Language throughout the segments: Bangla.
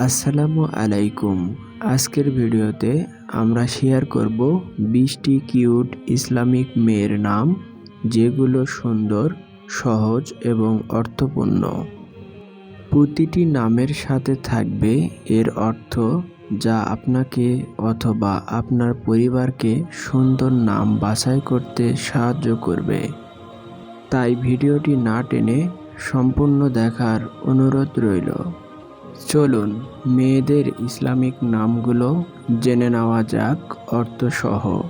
আসসালামু আলাইকুম। আজকের ভিডিওতে আমরা শেয়ার করব বিশটি কিউট ইসলামিক মেয়ের নাম, যেগুলো সুন্দর, সহজ এবং অর্থপূর্ণ। প্রতিটি নামের সাথে থাকবে এর অর্থ যা আপনাকে অথবা আপনার পরিবারকে সুন্দর নাম বাছাই করতে সাহায্য করবে। তাই ভিডিওটি না টেনে সম্পূর্ণ দেখার অনুরোধ রইল। চলুন, মেয়েদের ইসলামিক নামগুলো জেনে নেওয়া যাক অর্থসহ।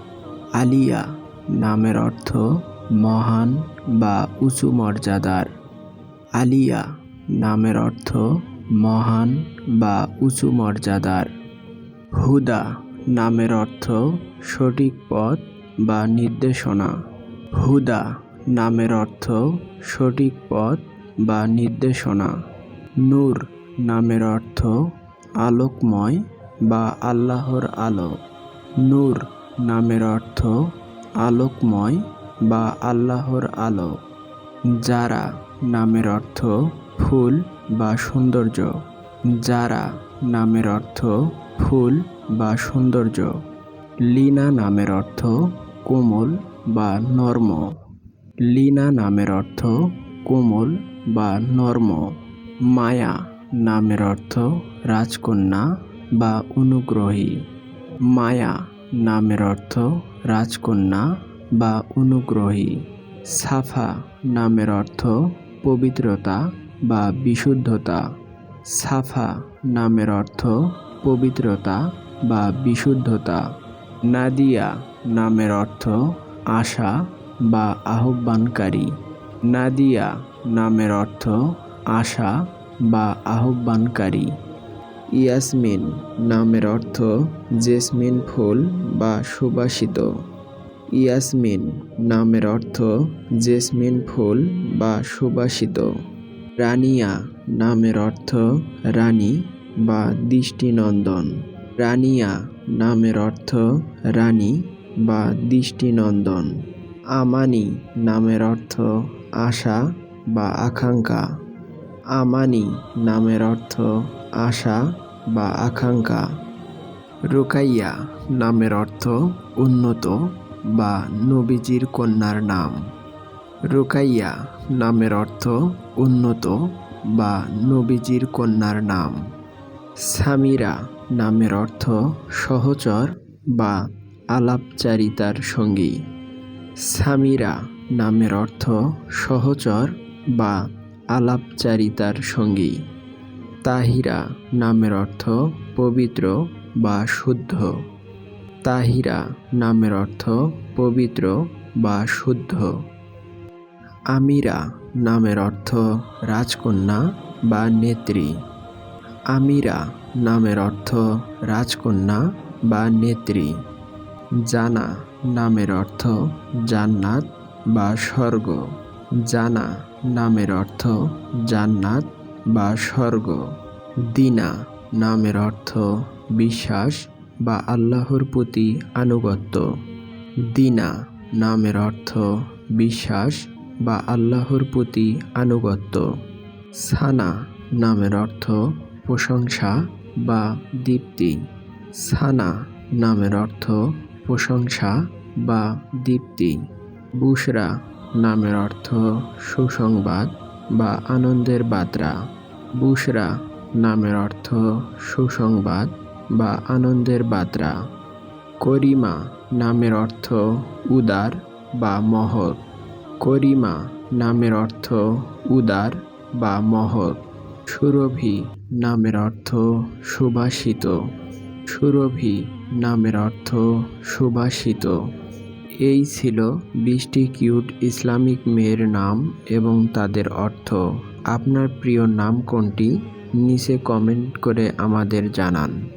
আলিয়া নামের অর্থ মহান বা উঁচু মর্যাদার। আলিয়া নামের অর্থ মহান বা উঁচু মর্যাদার। হুদা নামের অর্থ সঠিক পথ বা নির্দেশনা। হুদা নামের অর্থ সঠিক পথ বা নির্দেশনা। নূর নামের অর্থ আলোকময় বা আল্লাহর আলো। নূর নামের অর্থ আলোকময় বা আল্লাহর আলো। যারা নামের অর্থ ফুল বা সৌন্দর্য। যারা নামের অর্থ ফুল বা সৌন্দর্য। লিনা নামের অর্থ কোমল বা নর্ম। লিনা নামের অর্থ কোমল বা নর্ম। মায়া নামের অর্থ রাজকন্যা বা অনুগ্রহী। মায়া নামের অর্থ রাজকন্যা বা অনুগ্রহী। সাফা নামের অর্থ পবিত্রতা বা বিশুদ্ধতা। সাফা নামের অর্থ পবিত্রতা বা বিশুদ্ধতা। নাদিয়া নামের অর্থ আশা বা আহ্বানকারী। নাদিয়া নামের অর্থ আশা বা আহ্বানকারী। ইয়াসমিন নামের অর্থ জেসমিন ফুল বা সুবাসিত। ইয়াসমিন নামের অর্থ জেসমিন ফুল বা সুবাসিত। রানিয়া নামের অর্থ রানী বা দৃষ্টিনন্দন। রানিয়া নামের অর্থ রানী বা দৃষ্টিনন্দন। আমানি নামের অর্থ আশা বা আকাঙ্ক্ষা। আমানি নামের অর্থ আশা বা আকাঙ্ক্ষা। রুকাইয়া নামের অর্থ উন্নত বা নবীজির কন্যার নাম। রুকাইয়া নামের অর্থ উন্নত বা নবীজির কন্যার নাম। সামিরা নামের অর্থ সহচর বা আলাপচারিতার সঙ্গী। সামিরা নামের অর্থ সহচর বা আলাপচারিতার সঙ্গী তাহিরা নামের অর্থ পবিত্র বা শুদ্ধ। তাহিরা নামের অর্থ পবিত্র বা শুদ্ধ। আমিরা নামের অর্থ রাজকন্যা বা নেত্রী। আমিরা নামের অর্থ রাজকন্যা বা নেত্রী। জানা নামের অর্থ জান্নাত বা স্বর্গ। জানা নামের অর্থ জান্নাত বা স্বর্গ। দিনা নামের অর্থ বিশ্বাস বা আল্লাহর প্রতি আনুগত্য। দিনা নামের অর্থ বিশ্বাস বা আল্লাহর প্রতি আনুগত্য। সানা নামের অর্থ প্রশংসা বা দীপ্তি। সানা নামের অর্থ প্রশংসা বা দীপ্তি। বুশরা নামের অর্থ সুসংবাদ বা আনন্দের বার্তা। বুসরা নামের অর্থ সুসংবাদ বা আনন্দের বার্তা। করিমা নামের অর্থ উদার বা মহৎ। করিমা নামের অর্থ উদার বা মহৎ। সুরভি নামের অর্থ সুভাষিত। সুরভি নামের অর্থ সুভাষিত। এই ছিল বিশটি কিউট ইসলামিক মেয়ের নাম এবং তাদের অর্থ। আপনার প্রিয় নাম কোনটি? নিচে কমেন্ট করে আমাদের জানান।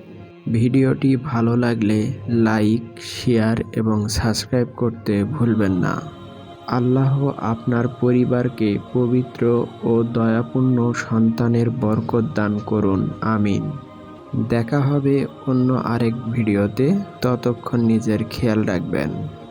ভিডিওটি ভালো লাগলে লাইক, শেয়ার এবং সাবস্ক্রাইব করতে ভুলবেন না। আল্লাহ আপনার পরিবারকে পবিত্র ও দয়াপূর্ণ সন্তানের বরকত দান করুন। আমিন। দেখা হবে অন্য আরেক ভিডিওতে। ততক্ষণ নিজের খেয়াল রাখবেন।